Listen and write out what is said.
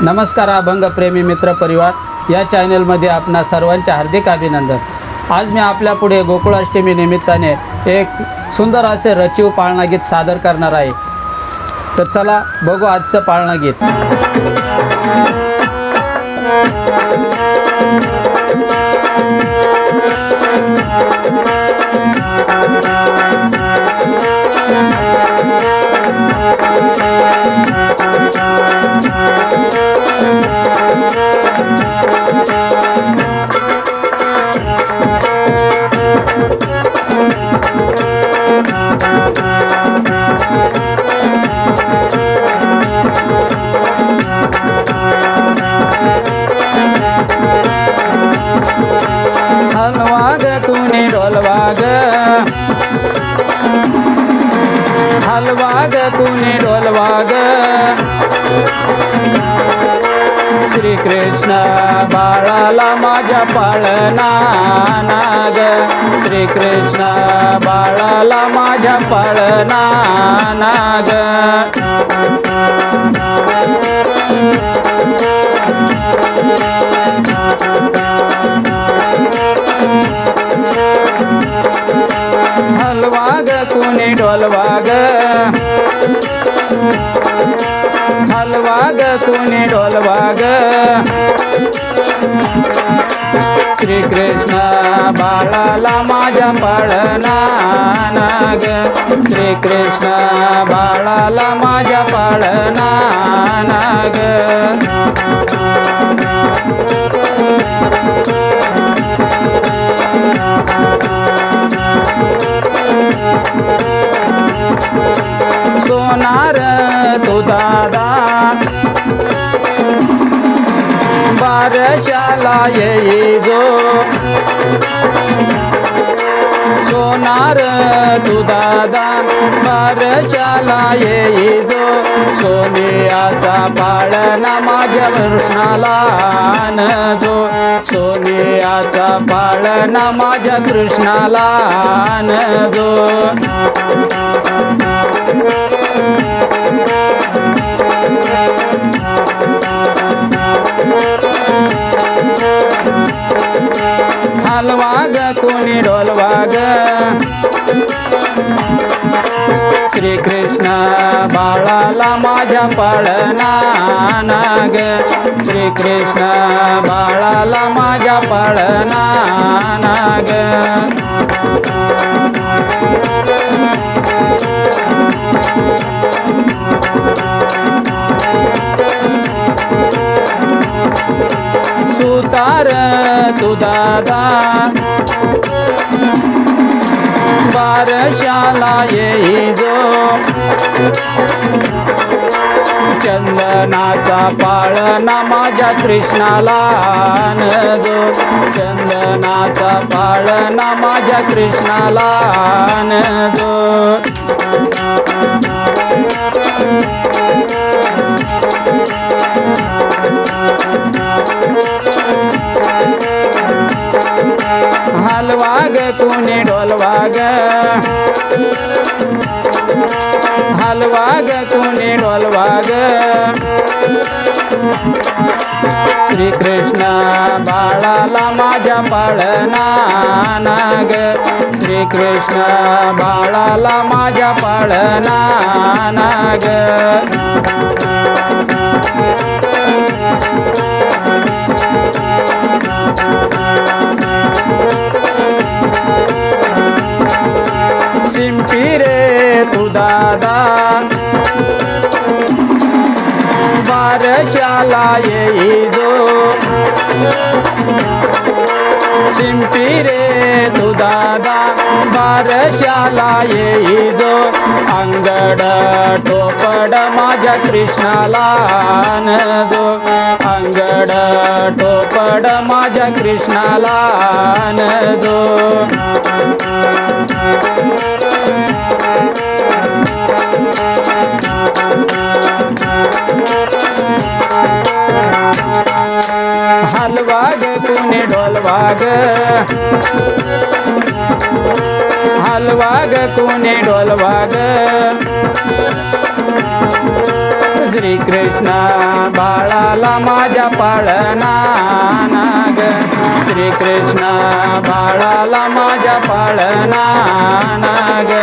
नमस्कार अभंगप्रेमी मित्र परिवार. या चॅनलमध्ये आपणा सर्वांचे हार्दिक अभिनंदन. आज मी आपल्यापुढे गोकुळाष्टमी निमित्ताने एक सुंदर असे रचिव पाळणा गीत सादर करणार आहे. तर चला बघू आजचं पाळणा गीत हलवा ग कुणी डोलवा ग हलवा कृष्ण बाळाला माझ्या पाळणा नाग. श्रीकृष्ण बाळाला माझ्या पाळणा नाग. हलवा ग कुणी डोलवा ग हलवा ग कुणी डोलवा ग श्रीकृष्ण बाळाला माझ्या पाळणा नाग श्रीकृष्ण बाळाला माझ्या पाळणा नाग बारशाला येई गो. सोनार तू दादा बारशाला येई गो. सोनियाचा पाळणा माझ्या कृष्णाला आण जो सोनियाचा पाळणा माझ्या कृष्णाला Thank you. हलवा ग कोणी डोलवा श्री श्रीकृष्ण बाळाला माझ्या पाळणा नाग श्रीकृष्ण बाळाला माझ्या पाळणा नाग सुतार तू दादा. बारशाला येई जो चंदनाचा पाळणा माझ्या कृष्णाला आण जो चंदनाचा पाळणा माझ्या कृष्णाला आण जो हलवा ग कोणी डोलवाग. ग हलवा ग कुणी डोलवा श्रीकृष्ण बाळाला माझ्या पाळणा नाग श्रीकृष्ण बाळाला माझ्या पाळणा बारशाला येई जो शिंपी रे तू दादा बारशाला येई अंगड टोपड माझ्या कृष्णाला आण जो अंगड टोपड माझ्या कृष्णाला आण जो ढोल वाग कुणे ढोल वाग हलवाग कुणे ढोल वाग श्री कृष्ण बाळाला माझ्या पाळणा नाग श्री कृष्ण बाळाला माझ्या पाळणा नाग